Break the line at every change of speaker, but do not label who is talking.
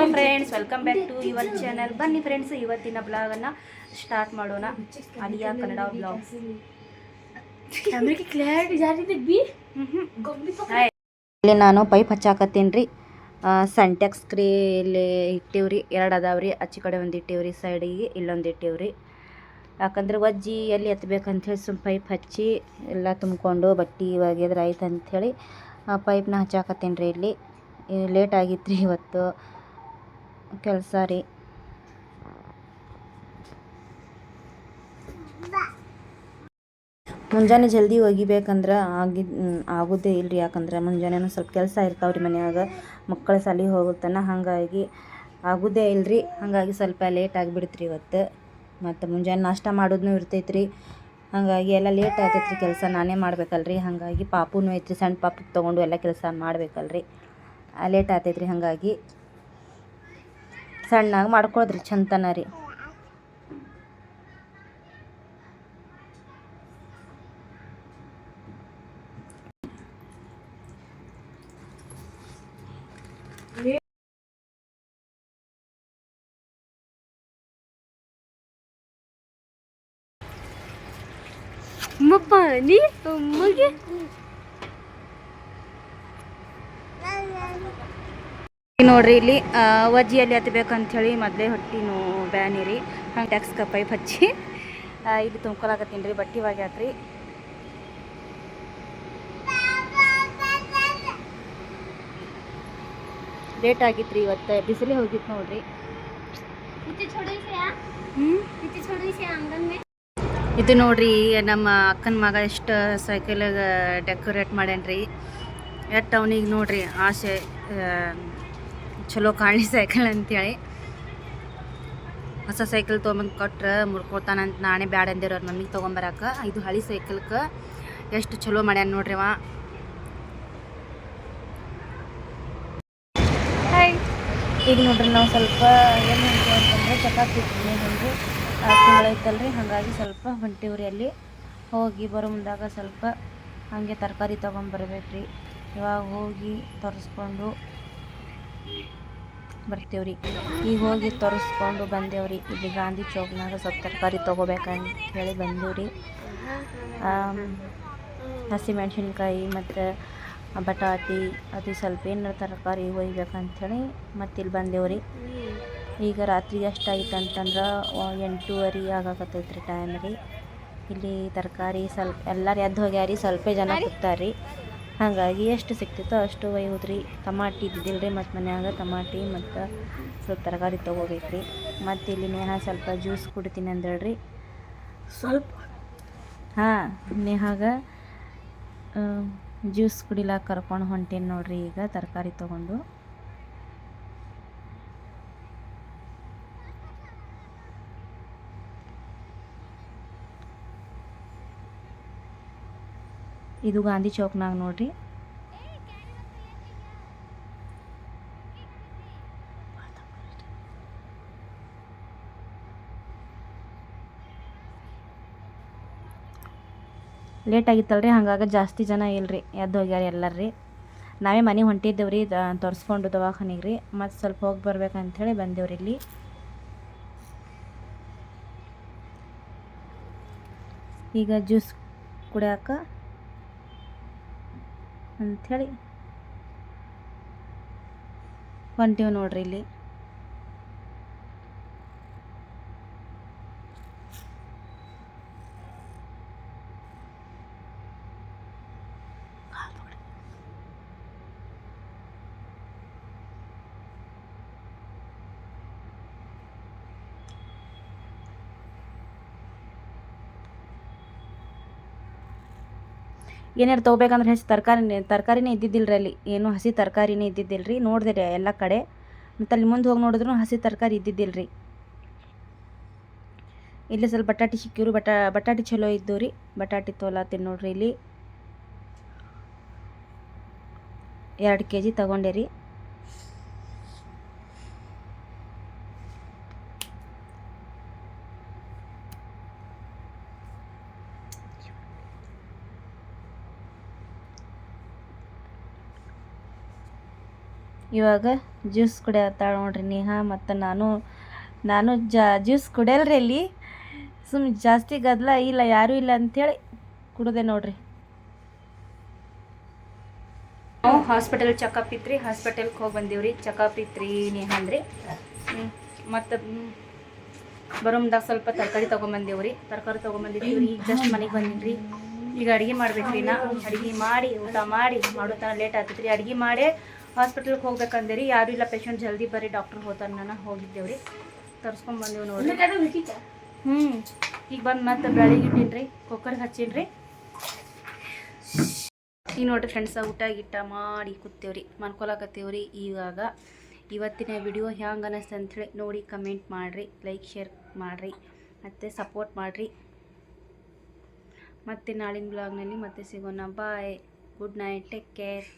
Hello friends welcome back to your channel ಬನ್ನಿ friends ಇವತ್ತಿನ ಬ್ಲಾಗನ್ನು ಸ್ಟಾರ್ಟ್ ಮಾಡೋಣ. ಅಡಿಯಾ ಕನ್ನಡ ಬ್ಲಾಗ್ಸ್
ಕ್ಲಾರಿಟಿ ಜಾರಿದೆ ಬಿ.
ಇಲ್ಲಿ ನಾನು ಪೈಪ್ ಹಚ್ಚಾಕತ್ತೀನಿ ರೀ. ಕ್ರೀ ಇಲ್ಲಿ ಇಟ್ಟಿವ್ರಿ. ಎರಡು ಅದಾವ್ರಿ. ಆಚೆ ಕಡೆ ಒಂದು ಇಟ್ಟಿವ್ರಿ ಸೈಡಿಗೆ ಇಲ್ಲೊಂದು ಇಟ್ಟಿವ್ರಿ. ಯಾಕಂದ್ರೆ ಒಜ್ಜಿ ಎಲ್ಲಿ ಎತ್ತಬೇಕಂಥೇಳಿ ಸುಮ್ಮ ಪೈಪ್ ಹಚ್ಚಿ ಎಲ್ಲ ತುಂಬಿಕೊಂಡು ಬಟ್ಟೆ ಒಗೆದ್ರೆ ಆಯ್ತು ಅಂಥೇಳಿ ಪೈಪ್ನ ಹಚ್ಚಾಕತ್ತೀನಿ ರೀ ಇಲ್ಲಿ. ಲೇಟ್ ಆಗಿತ್ತು ರೀ ಇವತ್ತು. ಕೆಲಸ ರೀ. ಮುಂಜಾನೆ ಜಲ್ದಿ ಒಗಿಬೇಕಂದ್ರೆ ಆಗಿದ್ ಆಗೋದೇ ಇಲ್ರಿ. ಯಾಕಂದ್ರೆ ಮುಂಜಾನೆ ಸ್ವಲ್ಪ ಕೆಲಸ ಇರ್ತಾವೆ ರೀ ಮನ್ಯಾಗ. ಮಕ್ಕಳ ಸಾಲಿಗೆ ಹೋಗುತ್ತಾನ, ಹಾಗಾಗಿ ಆಗೋದೇ ಇಲ್ಲ ರೀ ಹಾಗಾಗಿ ಸ್ವಲ್ಪ ಲೇಟ್ ಆಗಿಬಿಡ್ತ್ರಿ ಇವತ್ತು. ಮತ್ತು ಮುಂಜಾನೆ ನಾಷ್ಟ ಮಾಡೋದನ್ನೂ ಇರ್ತೈತೆ ರೀ ಹಾಗಾಗಿ ಎಲ್ಲ ಲೇಟ್ ಆಗ್ತೈತೆ ರೀ ಕೆಲಸ. ನಾನೇ ಮಾಡ್ಬೇಕಲ್ರಿ. ಹಾಗಾಗಿ ಪಾಪುನೂ ಐತ್ರಿ. ಸಣ್ಣ ಪಾಪುಗೆ ತೊಗೊಂಡು ಎಲ್ಲ ಕೆಲಸ ಮಾಡ್ಬೇಕಲ್ರಿ. ಲೇಟ್ ಆಗ್ತೈತ್ರಿ ಹಾಗಾಗಿ. ಸಣ್ಣಗೆ ಮಾಡ್ಕೊಳ್ಳೋದ್ರಿ ಚಂತನ ರೀ.
ಮಪ್ಪ ನೀ ಅಮ್ಮಗೆ?
ನೋಡ್ರಿ ಇಲ್ಲಿ ವಜ್ಜಿಯಲ್ಲಿ ಹತ್ಬೇಕಂಥೇಳಿ ಮೊದಲೇ ಹೊಟ್ಟಿ ನೋವು ಬ್ಯಾನಿರಿ ಹಂಗೆ ಟ್ಯಾಕ್ಸ್ ಪೈಪ್ ಹಚ್ಚಿ ಇಲ್ಲಿ ತುಂಬ್ಕೊಳಕತ್ತೀನಿ ರೀ ಬಟ್ಟೆ ಒಗ್ಯಾತ್ರಿ. ಲೇಟ್ ಆಗಿತ್ತು ರೀ ಇವತ್ತು ಬಿಸಿಲೇ ಹೋಗಿತ್ತು ನೋಡ್ರಿ. ಇದು ನೋಡ್ರಿ ನಮ್ಮ ಅಕ್ಕನ ಮಗ ಎಷ್ಟು ಸೈಕಲ್ ಡೆಕೋರೇಟ್ ಮಾಡ್ಯಾನ್ರಿ. ಎಟ್ ಅವನಿಗೆ ನೋಡ್ರಿ ಆಸೆ ಚಲೋ ಕಾಣಲಿ ಸೈಕಲ್ ಅಂತೇಳಿ. ಹೊಸ ಸೈಕಲ್ ತೊಗೊಂಬಂದು ಕೊಟ್ರೆ ಮುರ್ಕೊತಾನಂತ ನಾನೇ ಬ್ಯಾಡ ಅಂದಿರೋ ಅವ್ರ ಮಮ್ಮಿಗೆ ತೊಗೊಂಬರಕ್ಕೆ ಇದು ಹಳಿ ಸೈಕಲ್ಕ ಎಷ್ಟು ಚಲೋ ಮಾಡ್ಯಾನ ನೋಡ್ರಿ ಅವ. ಈಗ ನೋಡ್ರಿ ನಾವು ಸ್ವಲ್ಪ ಏನು ಅಂತಂದ್ರೆ ಚಪಾತಿ ಒಂದು ತಿಂಗಳೈತಲ್ರಿ ಹಾಗಾಗಿ ಸ್ವಲ್ಪ ಹೊಂಟಿವ್ರಿ ಅಲ್ಲಿ. ಹೋಗಿ ಬರೋ ಮುಂದಾಗ ಸ್ವಲ್ಪ ಹಾಗೆ ತರಕಾರಿ ತೊಗೊಂಬರ್ಬೇಕ್ರಿ. ಇವಾಗ ಹೋಗಿ ತರಿಸ್ಕೊಂಡು ಬರ್ತೀವ್ರಿ. ಈಗ ಹೋಗಿ ತರಿಸ್ಕೊಂಡು ಬಂದೇವ್ರಿ. ಇಲ್ಲಿ ಗಾಂಧಿ ಚೌಕ್ನಾಗ ಸ್ವಲ್ಪ ತರಕಾರಿ ತೊಗೋಬೇಕಂತ ಹೇಳಿ ಬಂದೇವ್ರಿ. ಹಸಿ ಹಸಿಮೆಣ್ಸಿನ್ಕಾಯಿ ಮತ್ತು ಬಟಾಟಿ, ಅದು ಸ್ವಲ್ಪ ಏನಾರ ತರಕಾರಿ ಒಯ್ಬೇಕಂಥೇಳಿ ಮತ್ತು ಇಲ್ಲಿ ಬಂದೇವ್ರಿ. ಈಗ ರಾತ್ರಿ ಎಷ್ಟಾಯ್ತು ಅಂತಂದ್ರೆ ಎಂಟೂವರೆ ಆಗಾಕತ್ತೈತೆ ರೀ ಟೈಮ್ ರೀ. ಇಲ್ಲಿ ತರಕಾರಿ ಸ್ವಲ್ಪ ಎಲ್ಲರೂ ಎದ್ದು ಹೋಗ್ಯಾರಿ, ಸ್ವಲ್ಪ ಜನ ಕೂತಾರ್ರಿ ಹಾಗಾಗಿ ಎಷ್ಟು ಸಿಕ್ತಿತ್ತೋ ಅಷ್ಟು ಒಯ್ಯೋದ್ರಿ ಟಮಾಟಿ ಇದ್ದಿದ್ದಿಲ್ಲ ರೀ ಮತ್ತು ಮನ್ಯಾಗ ತಮಾಟಿ ಮತ್ತು ಸ್ವಲ್ಪ ತರಕಾರಿ ತೊಗೋಬೇಕ್ರಿ. ಮತ್ತು ಇಲ್ಲಿ ನೇಹ ಸ್ವಲ್ಪ ಜ್ಯೂಸ್ ಕುಡಿತೀನಿ ಅಂದೇಳ್ರಿ
ಸ್ವಲ್ಪ?
ಹಾಂ ನೇಹಾಗ ಜ್ಯೂಸ್ ಕುಡಿಲಾಕ ಕರ್ಕೊಂಡು ಹೊಂಟೇನಿ ನೋಡ್ರಿ ಈಗ ತರಕಾರಿ ತೊಗೊಂಡು. ಇದು ಗಾಂಧಿ ಚೌಕ್ನಾಗ ನೋಡ್ರಿ. ಲೇಟ್ ಆಗಿತ್ತಲ್ರಿ, ಹಂಗಾಗಿ ಜಾಸ್ತಿ ಜನ ಇಲ್ರಿ, ಎದ್ದು ಹೋಗ್ಯಾರ ಎಲ್ಲರ್ರಿ. ನಾವೇ ಮನೆ ಹೊಂಟಿದ್ದೇವೆ ರೀ ತೋರಿಸ್ಕೊಂಡು ದವಾಖಾನಿಗೆ ರೀ ಮತ್ತು ಸ್ವಲ್ಪ ಹೋಗಿ ಬರ್ಬೇಕಂಥೇಳಿ ಬಂದೇವ್ರಿ ಇಲ್ಲಿ. ಈಗ ಜ್ಯೂಸ್ ಕುಡಿಯಾಕ ಅಂಥೇಳಿ ಹೊಂಟೀವಿ ನೋಡ್ರಿ ಇಲ್ಲಿ. ಏನಾರು ತೊಗೋಬೇಕಂದ್ರೆ ಹಸಿ ತರಕಾರಿ ತರಕಾರಿನೇ ಇದ್ದಿದ್ದಿಲ್ಲ ರೀ ಅಲ್ಲಿ. ಏನು ಹಸಿ ತರಕಾರಿನೇ ಇದ್ದಿದ್ದಿಲ್ಲ ರೀ ನೋಡಿದೆ ರೀ ಎಲ್ಲ ಕಡೆ. ಮತ್ತು ಅಲ್ಲಿ ಮುಂದೆ ಹೋಗಿ ನೋಡಿದ್ರು ಹಸಿ ತರಕಾರಿ ಇದ್ದಿದ್ದಿಲ್ಲ ರೀ ಇಲ್ಲಿ ಸ್ವಲ್ಪ ಬಟಾಟಿ ಸಿಕ್ಕಿವ್ರಿ. ಬಟಾ, ಬಟಾಟಿ ಚಲೋ ಇದ್ದು ರೀ. ಬಟಾಟಿ ತೋಲ ನೋಡ್ರಿ ಇಲ್ಲಿ. ಎರಡು ಕೆ ಜಿ ತೊಗೊಂಡೆ ರೀ. ಇವಾಗ ಜ್ಯೂಸ್ ಕುಡಿಯತ್ತಾಳ ನೋಡ್ರಿ ನೇಹಾ ಮತ್ತು ನಾನು ನಾನು ಜಾ, ಜ್ಯೂಸ್ ಕುಡಿಯಲ್ರಿ ಅಲ್ಲಿ. ಸುಮ್ ಜಾಸ್ತಿ ಗದ್ದಲ ಇಲ್ಲ, ಯಾರೂ ಇಲ್ಲ ಅಂಥೇಳಿ ಕುಡ್ದೆ ನೋಡ್ರಿ. ನಾವು ಹಾಸ್ಪಿಟಲ್ ಚೆಕಪ್ ಇತ್ರಿ ಹಾಸ್ಪಿಟಲ್ಗೆ ಹೋಗಿ ಬಂದೀವ್ರಿ. ಚೆಕಪ್ ಇತ್ರಿ ನೇಹ ಅಂದ್ರಿ. ಮತ್ತು ಬರೋಮ್ದಾಗ ಸ್ವಲ್ಪ ತರಕಾರಿ ತೊಗೊಂಬಂದೇವ್ರಿ. ತರಕಾರಿ ತೊಗೊಂಬಂದಿದ್ದೀವಿ ಈಗ ಜಸ್ಟ್ ಮನೆಗೆ ಬಂದಿನ್ರಿ. ಈಗ ಅಡುಗೆ ಮಾಡ್ಬೇಕ್ರಿ ನಾ. ಅಡುಗೆ ಮಾಡಿ, ಊಟ ಮಾಡಿ ಮಾಡೋ ತನಕ ಲೇಟ್ ಆಗ್ತೈತ್ರಿ. ಅಡುಗೆ ಮಾಡೇ ಹಾಸ್ಪಿಟಲ್ಗೆ ಹೋಗ್ಬೇಕಂದೇರಿ. ಯಾರೂ ಇಲ್ಲ ಪೇಷಂಟ್ ಜಲ್ದಿ ಬರ್ರಿ ಡಾಕ್ಟ್ರ್ ಹೋತಾರ ನಾನು ಹೋಗಿದ್ದೇವ್ರಿ. ತರ್ಸ್ಕೊಂಡ್ ಬಂದೇವು ನೋಡ್ರಿ. ಹ್ಞೂ ಈಗ ಬಂದು ಮತ್ತೆ ಬೆಳಿಗ್ಗೆ ಇಟ್ಟೀನಿ ಕುಕ್ಕರ್ಗೆ ಹಚ್ಚೀನಿ ಈಗ ನೋಡ್ರಿ ಫ್ರೆಂಡ್ಸ ಊಟ ಗಿಟ್ಟ ಮಾಡಿ ಕೂತೇವ್ರಿ ರೀ ಇವಾಗ ಇವತ್ತಿನ ವಿಡಿಯೋ ಹ್ಯಾಂಗೆ ಅನ್ನಿಸ್ತು ಅಂಥೇಳಿ ನೋಡಿ ಕಮೆಂಟ್ ಮಾಡಿರಿ ಲೈಕ್ ಶೇರ್ ಮಾಡಿರಿ ಮತ್ತು ಸಪೋರ್ಟ್ ಮಾಡಿರಿ. ಮತ್ತೆ ನಾಳಿನ ಬ್ಲಾಗ್ನಲ್ಲಿ ಮತ್ತೆ ಸಿಗೋಣ. Bye good night take care